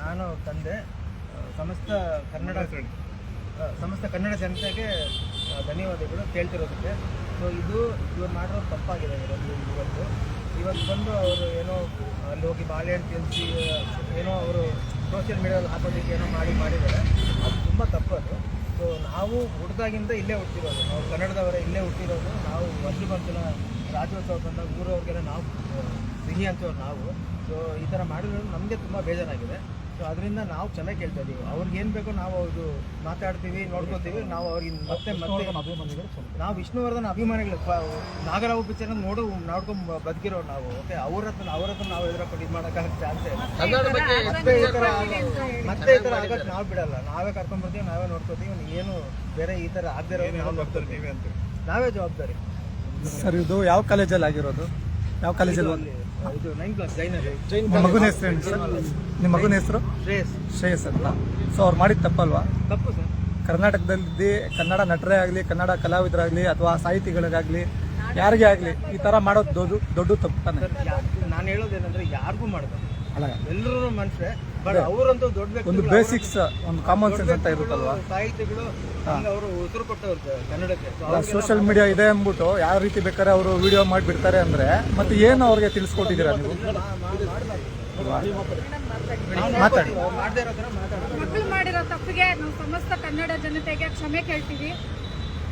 ನಾನು ತಂದೆ ಸಮಸ್ತ ಕನ್ನಡ ಸಮಸ್ತ ಕನ್ನಡ ಜನತೆಗೆ ಧನ್ಯವಾದಗಳು ಕೇಳ್ತಿರೋದಕ್ಕೆ. ಸೊ ಇದು, ಇವ್ರು ಮಾಡಿರೋದು ತಪ್ಪಾಗಿದೆ ಇವತ್ತು. ಇವತ್ತು ಬಂದು ಅವರು ಏನೋ, ಅಲ್ಲಿ ಹೋಗಿ ಬಾಳೆಹಣ್ಣು ತಿನ್ನಿಸಿ ಏನೋ ಅವರು ಸೋಷಿಯಲ್ ಮೀಡಿಯಾದಲ್ಲಿ ಹಾಕೋದಕ್ಕೆ ಏನೋ ಮಾಡಿ ಮಾಡಿದ್ದಾರೆ. ಅದು ತುಂಬ ತಪ್ಪದು ಸೊ ನಾವು ಹುಡ್ದಾಗಿಂದ ಇಲ್ಲೇ ಹುಟ್ಟಿರೋದು. ನಾವು ಕನ್ನಡದವರೇ ಇಲ್ಲೇ ಹುಟ್ಟಿರೋದು. ನಾವು ವರ್ಷಕ್ಕೊಂದ್ಸಲ ರಾಜ್ಯೋತ್ಸವ ಬಂದಾಗ ಊರವ್ರಿಗೆಲ್ಲ ನಾವು ಸಿಹಿ ಅಂತೀವಿ ನಾವು ಸೊ ಈ ಥರ ಮಾಡಿದ್ರು ನಮಗೆ ತುಂಬ ಬೇಜಾರಾಗಿದೆ. ಸೊ ಅದರಿಂದ ನಾವು ಚೆನ್ನಾಗಿ ಕೇಳ್ತಾ ಇದೀವಿ. ಅವ್ರಿಗೆ ಏನು ಬೇಕೋ ನಾವು ಅವ್ರದ್ದು ಮಾತಾಡ್ತೀವಿ ನೋಡ್ಕೋತೀವಿ ನಾವು ಅವ್ರಿಗೆ ಮತ್ತೆ ಮತ್ತೆ ನಾವು ವಿಷ್ಣುವರ್ಧನ್ ಅಭಿಮಾನಿಗಳು. ನಾಗರಾವ್ ನಾಗರಾವು ಪಿಕ್ಚರ್ ನೋಡು ನೋಡ್ಕೊಂಡ್ ಬದುಕಿರೋರು ನಾವು ಓಕೆ ಅವ್ರ ಹತ್ರ ಅವ್ರ ಹತ್ರ ನಾವು ಎದುರಕೊಂಡು ಇದು ಮಾಡೋಕ್ಕಾಗತ್ತೆ ಚಾನ್ಸ್ ಇಲ್ಲ. ಮತ್ತೆ ಈ ಥರ ಮತ್ತೆ ಈ ಥರ ಆಗಕ್ಕೆ ನಾವು ಬಿಡಲ್ಲ. ನಾವೇ ಕರ್ಕೊಂಡ್ಬರ್ತೀವಿ ನಾವೇ ನೋಡ್ಕೋತೀವಿ. ಏನು ಬೇರೆ ಈ ಥರ ಆಗದಿರೋ ನಾವು ನೋಡ್ಕೊಳ್ತೀವಿ ಅಂತ ನಾವೇ ಜವಾಬ್ದಾರಿ. ಸರ್ ಇದು ಯಾವ ಕಾಲೇಜಲ್ಲಿ ಆಗಿರೋದು? ಯಾವ ಕಾಲೇಜಲ್ಲಿ ಇದು- ನೈನ್ ಕ್ಲಾಸ್ ನಿಮ್ಮ ಮಗನ ಹೆಸರು ಏನು ಸರ್? ನಿಮ್ಮ ಮಗನ ಹೆಸರು? ಶ್ರೇಯಸ್. ಶ್ರೇಯಸ್ ಅಂತ. ಸೊ ಅವ್ರು ಮಾಡಿದ ತಪ್ಪಲ್ವಾ? ತಪ್ಪು ಸರ್. ಕರ್ನಾಟಕದಲ್ಲಿ ಕನ್ನಡ ನಟರೇ ಆಗಲಿ ಕನ್ನಡ ಕಲಾವಿದರಾಗಲಿ ಅಥವಾ ಸಾಹಿತಿಗಳಿಗಾಗಲಿ ಯಾರಿಗೇ ಆಗಲಿ ಈ ಥರ ಮಾಡೋದು ದೊಡ್ಡ ದೊಡ್ಡ ತಪ್ಪು ತಾನೆ. ಸರ್ ನಾನು ಹೇಳೋದೇನಂದ್ರೆ ಯಾರಿಗೂ ಮಾಡ್ಬೇಕು ಅಲ್ಲ. ಎಲ್ಲರೂ ಮನುಷ್ಯ ಬಟ್ ಅವರಂತೂ ದೊಡ್ಡ ಒಂದು ಬೇಸಿಕ್ಸ್ ಒಂದು ಕಾಮನ್ ಸೆನ್ಸ್ ಅಂತ ಇರುತ್ತಲ್ವಾ ಸಾಹಿತಿಗಳು ಅವರು ಉಸಿರು ಕೊಟ್ಟವ್ರು ಸರ್ ಕನ್ನಡಕ್ಕೆ ಸೋಷಿಯಲ್ ಮೀಡಿಯಾ ಇದೆ ಅಂದ್ಬಿಟ್ಟು ಯಾವ ರೀತಿ ಬೇಕಾದ್ರೆ ಅವರು ವಿಡಿಯೋ ಮಾಡಿಬಿಡ್ತಾರೆ ಅಂದ್ರೆ ಮತ್ತೆ ಏನು ಅವ್ರಿಗೆ ತಿಳಿಸ್ಕೊಟ್ಟಿದ್ದೀರಾ ನೀವು ಮಾತಾಡಿ ಮಕ್ಕಳು ಮಾಡಿರೋ ತಪ್ಪಿಗೆ ನಾವು ಸಮಸ್ತ ಕನ್ನಡ ಜನತೆಗೆ ಕ್ಷಮೆ ಕೇಳ್ತೀವಿ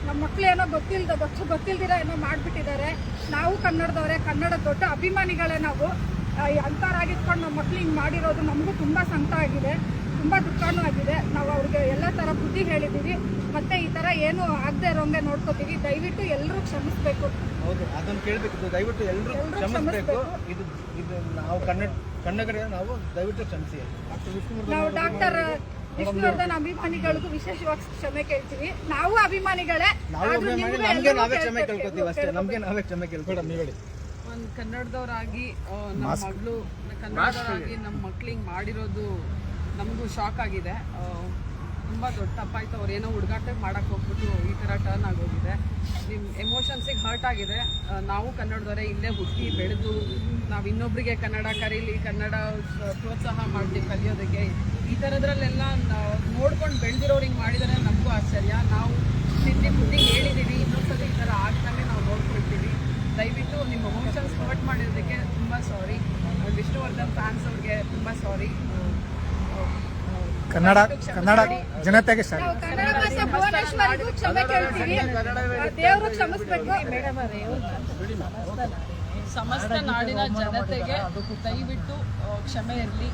ನಮ್ಮ ಮಕ್ಳು ಏನೋ ಗೊತ್ತಿಲ್ಲದ ಗೊತ್ತು ಗೊತ್ತಿಲ್ದಿರ ಏನೋ ಮಾಡಿಬಿಟ್ಟಿದ್ದಾರೆ ನಾವು ಕನ್ನಡದವರೇ ಕನ್ನಡ ದೊಡ್ಡ ಅಭಿಮಾನಿಗಳೇ ನಾವು ಆ, ಹಿಂಗೆ ಮಾಡಿರೋದು ನಮಗೂ ತುಂಬ ಸಂತ ಆಗಿದೆ ತುಂಬ ದುಃಖನೂ ಆಗಿದೆ. ನಾವು ಅವ್ರಿಗೆ ಎಲ್ಲ ಥರ ಬುದ್ಧಿ ಹೇಳಿದ್ದೀವಿ. ಮತ್ತೆ ಈ ಥರ ಏನು ಆಗದೆ ಇರೋಂಗೆ ನೋಡ್ಕೋತೀವಿ. ದಯವಿಟ್ಟು ಎಲ್ಲರೂ ಕ್ಷಮಿಸ್ಬೇಕು. ಹೌದು ಅದನ್ನು ಕೇಳಬೇಕು. ದಯವಿಟ್ಟು ಎಲ್ಲರೂ ಕ್ಷಮಿಸಬೇಕು. ಇದು ಇದು ನಾವು ಕಣ್ಣ ಕಣ್ಣಗಡೆ ನಾವು ದಯವಿಟ್ಟು ಕ್ಷಮಿಸಿ. ನಾವು ಡಾಕ್ಟರ್ ವಿಷ್ಣುವರ್ಧನ್ ಅಭಿಮಾನಿಗಳಿಗೂ ವಿಶೇಷವಾಗಿ ಕ್ಷಮೆ ಕೇಳ್ತೀವಿ. ನಾವು ಅಭಿಮಾನಿಗಳೇ ನಿಮ್ಗೂ ನಮ್ಗೆ ಎಲ್ರಿಗೂ ನಾವೇ ಕ್ಷಮೆ ಕೇಳ್ಕೊತೀವಿ ಅಷ್ಟೇ. ನಮಗೆ ನಾವೇ ಕ್ಷಮೆ ನೀವು ಹೇಳಿ. ಒಂದು ಕನ್ನಡದವರಾಗಿ ನಮ್ಮ ಮಗಳು ಕನ್ನಡದವರಾಗಿ ನಮ್ಮ ಮಕ್ಳಿಗೆ ಹಿಂಗೆ ಮಾಡಿರೋದು ನಮಗೂ ಶಾಕ್ ಆಗಿದೆ. ತುಂಬ ದೊಡ್ಡ ತಪ್ಪಾಯ್ತು. ಅವ್ರು ಏನೋ ಹುಡುಗಾಟ ಮಾಡಕ್ಕೆ ಹೋಗ್ಬಿಟ್ಟು ಈ ಥರ ಟರ್ನ್ ಆಗೋಗಿದೆ. ನಿಮ್ಮ ಎಮೋಷನ್ಸಿಗೆ ಹರ್ಟ್ ಆಗಿದೆ. ನಾವು ಕನ್ನಡದವರೇ ಇಲ್ಲೇ ಹುಟ್ಟಿ ಬೆಳೆದು ನಾವು ಇನ್ನೊಬ್ಬರಿಗೆ ಕನ್ನಡ ಕರೀಲಿ ಕನ್ನಡ ಪ್ರೋತ್ಸಾಹ ಮಾಡ್ತೀವಿ ಕಲಿಯೋದಕ್ಕೆ ಈ ಥರದ್ರಲ್ಲೆಲ್ಲ ನೋಡ್ಕೊಂಡು ಬೆಳೆದಿರೋರು ಹಿಂಗೆ ಮಾಡಿದರೆ ನಮಗೂ ಆಶ್ಚರ್ಯ. ನಾವು ತಿಂಡಿ ಬುದ್ಧಿ ಹೇಳಿದ್ದೀವಿ ಇನ್ನೊಂದ್ಸತಿ ಈ ಥರ ಆಗ್ದಂಗೆ ನಾವು ನೋಡ್ಕೊಳ್ತೀವಿ ದಯವಿಟ್ಟು ನಿಮ್ಮ ಎಮೋಷನ್ಸ್ ಹರ್ಟ್ ಮಾಡಿರೋದಕ್ಕೆ ತುಂಬ ಸಾರಿ ವಿಷ್ಣುವರ್ಧನ್ ಫ್ಯಾನ್ಸ್ ಅವ್ರಿಗೆ ತುಂಬ ಸಾರಿ ಕನ್ನಡ ಕನ್ನಡ ಜನತೆಗೆ ಸರ್. ಕನ್ನಡ ಭಾಷೆ ಭುವನೇಶ್ವರಿಗೂ ಕ್ಷಮೆ ಕೇಳ್ತೀವಿ. ದೇವರು ಕ್ಷಮಿಸ್ಬೇಕು. ಸಮಸ್ತ ನಾಡಿನ ಜನತೆಗೆ ದಯವಿಟ್ಟು ಕ್ಷಮೆ ಇರಲಿ.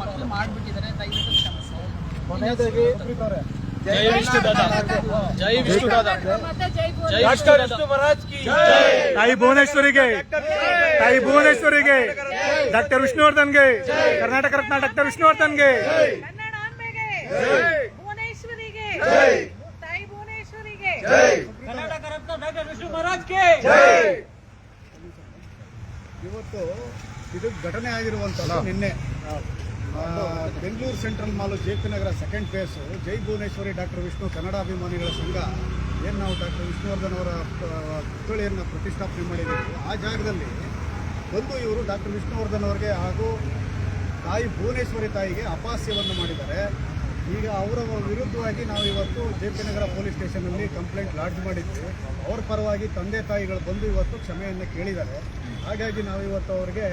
ಮಕ್ಕಳು ಮಾಡಿಬಿಟ್ಟಿದ್ದಾರೆ ದಯವಿಟ್ಟು ಕ್ಷಮಿಸಿ. ಮತ್ತೆ ಜೈ ಭುವನೇಶ್ವರಿ. ತಾಯಿ ಭುವನೇಶ್ವರಿಗೆ ತಾಯಿ ಭುವನೇಶ್ವರಿಗೆ ಡಾಕ್ಟರ್ ವಿಷ್ಣುವರ್ಧನ್ಗೆ ಕರ್ನಾಟಕ ರತ್ನ ಡಾಕ್ಟರ್ ವಿಷ್ಣುವರ್ಧನ್ಗೆ. ಭುವನೇಶ್ವರಿಗೆ. ತಾಯಿ ಭುವನೇಶ್ವರಿಗೆ. ಇವತ್ತು ಇದು ಘಟನೆ ಆಗಿರುವಂಥದ್ದು ನಿನ್ನೆ. Bengaluru central mall J P Nagar second phase ಜೈ ಭುವನೇಶ್ವರಿ ಡಾಕ್ಟರ್ ವಿಷ್ಣು ಕನ್ನಡ ಅಭಿಮಾನಿಗಳ ಸಂಘ. ಏನು ನಾವು ಡಾಕ್ಟರ್ ವಿಷ್ಣುವರ್ಧನ್ ಅವರ ಪುತ್ಥಳಿಯನ್ನು ಪ್ರತಿಷ್ಠಾಪನೆ ಮಾಡಿದ್ದೀವಿ. ಆ ಜಾಗದಲ್ಲಿ ಬಂದು ಇವರು ಡಾಕ್ಟರ್ ವಿಷ್ಣುವರ್ಧನ್ ಅವರಿಗೆ ಹಾಗೂ ತಾಯಿ ಭುವನೇಶ್ವರಿ ತಾಯಿಗೆ ಅಪಾಸ್ಯವನ್ನು ಮಾಡಿದ್ದಾರೆ. ಈಗ ಅವರ ವಿರುದ್ಧವಾಗಿ ನಾವು ಇವತ್ತು ಜೆ ಪಿ ನಗರ ಪೊಲೀಸ್ ಸ್ಟೇಷನಲ್ಲಿ ಕಂಪ್ಲೇಂಟ್ ಲಾಡ್ಜ್ ಮಾಡಿದ್ವಿ. ಅವ್ರ ಪರವಾಗಿ ತಂದೆ ತಾಯಿಗಳು ಬಂದು ಇವತ್ತು ಕ್ಷಮೆಯನ್ನು ಕೇಳಿದ್ದಾರೆ. ಹಾಗಾಗಿ ನಾವು ಇವತ್ತು ಅವ್ರಿಗೆ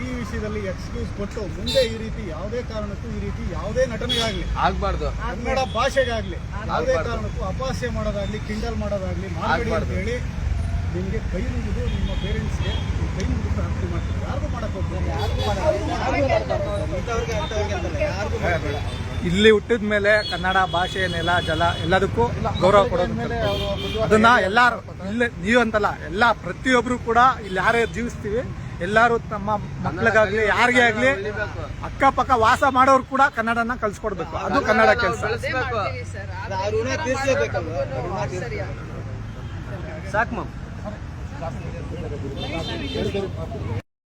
ಈ ವಿಷಯದಲ್ಲಿ ಎಕ್ಸ್ಕ್ಯೂಸ್ ಕೊಟ್ಟು ಮುಂದೆ ಈ ರೀತಿ ಯಾವುದೇ ಕಾರಣಕ್ಕೂ ಈ ರೀತಿ ಯಾವುದೇ ನಟನೆಗಾಗಲಿ ಆಗ್ಬಾರ್ದು. ಕನ್ನಡ ಭಾಷೆಗಾಗಲಿ ಯಾವುದೇ ಕಾರಣಕ್ಕೂ ಅಪಾಸ್ಯ ಮಾಡೋದಾಗಲಿ ಕಿಂಡಲ್ ಮಾಡೋದಾಗಲಿ ಮಾಡಬೇಡಿ ಅಂತ ಹೇಳಿ ನಿಮಗೆ ಕೈ ಮುಗಿದು ನಿಮ್ಮ ಪೇರೆಂಟ್ಸ್ಗೆ ಕೈ ಮುಗಿದು ಪ್ರಾರ್ಥನೆ ಮಾಡ್ತೀವಿ. ಯಾರಿಗೂ ಮಾಡೋಕ್ಕೆ ಹೋಗ್ತೀವಿ ಇಂಥವ್ರಿಗೆ ಅಂಥವ್ರಿಗೆ ಅಂತಲ್ಲ ಯಾರಿಗೂ ಬೇಡ ಇಲ್ಲಿ ಹುಟ್ಟಿದ ಮೇಲೆ ಕನ್ನಡ ಭಾಷೆ, ನೆಲ, ಜಲ ಎಲ್ಲದಕ್ಕೂ ಗೌರವ ಕೊಡೋದು ಅದನ್ನ ಎಲ್ಲಾರು ಇಲ್ಲ ನೀವು ಅಂತಲ್ಲ, ಎಲ್ಲ ಪ್ರತಿಯೊಬ್ರು ಕೂಡ ಇಲ್ಲಿ ಯಾರೇ ಜೀವಿಸ್ತೀವಿ, ಎಲ್ಲಾರು ತಮ್ಮ ಮಕ್ಕಳಿಗಾಗ್ಲಿ ಯಾರಿಗೆ ಆಗ್ಲಿ ಅಕ್ಕಪಕ್ಕ ವಾಸ ಮಾಡೋರು ಕೂಡ ಕನ್ನಡನ ಕಲ್ಸ್ಕೊಡ್ಬೇಕು. ಅದು ಕನ್ನಡ ಕೆಲಸ. ಸಾಕು